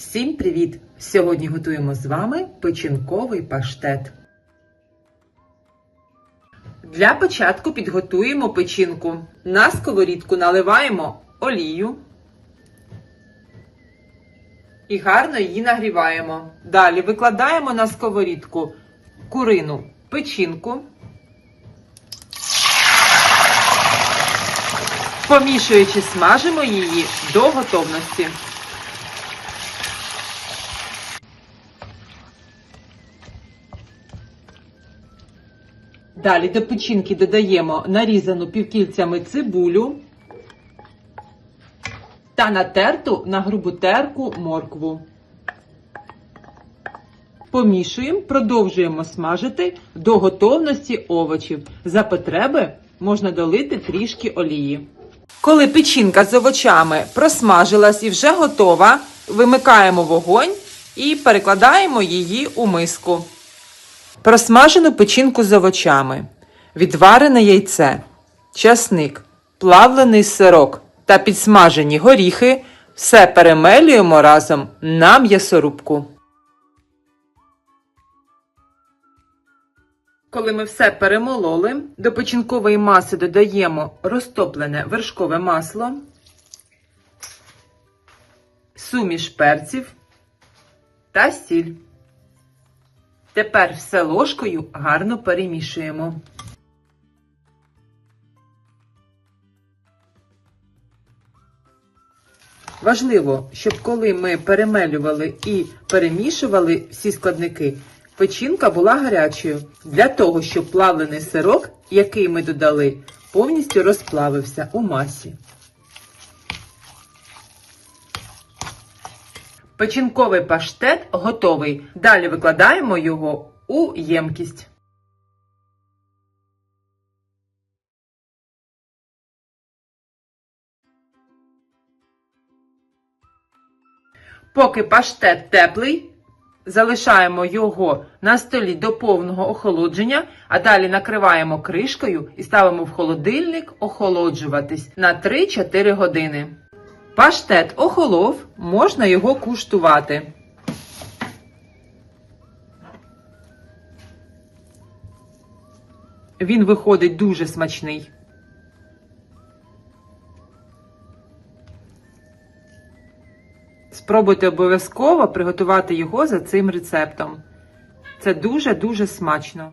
Всім привіт! Сьогодні готуємо з вами печінковий паштет. Для початку підготуємо печінку. На сковорідку наливаємо олію і гарно її нагріваємо. Далі викладаємо на сковорідку курину печінку. Помішуючи, смажимо її до готовності. Далі до печінки додаємо нарізану півкільцями цибулю та натерту на грубу терку моркву. Помішуємо, продовжуємо смажити до готовності овочів. За потреби можна долити трішки олії. Коли печінка з овочами просмажилась і вже готова, вимикаємо вогонь і перекладаємо її у миску. Просмажену печінку з овочами, відварене яйце, часник, плавлений сирок та підсмажені горіхи все перемелюємо разом на м'ясорубку. Коли ми все перемололи, до печінкової маси додаємо розтоплене вершкове масло, суміш перців та сіль. Тепер все ложкою гарно перемішуємо. Важливо, щоб коли ми перемелювали і перемішували всі складники, печінка була гарячою для того, щоб плавлений сирок, який ми додали, повністю розплавився у масі. Печінковий паштет готовий. Далі викладаємо його у ємкість. Поки паштет теплий, залишаємо його на столі до повного охолодження, а далі накриваємо кришкою і ставимо в холодильник охолоджуватись на 3-4 години. Паштет охолов, можна його куштувати. Він виходить дуже смачний. Спробуйте обов'язково приготувати його за цим рецептом. Це дуже-дуже смачно.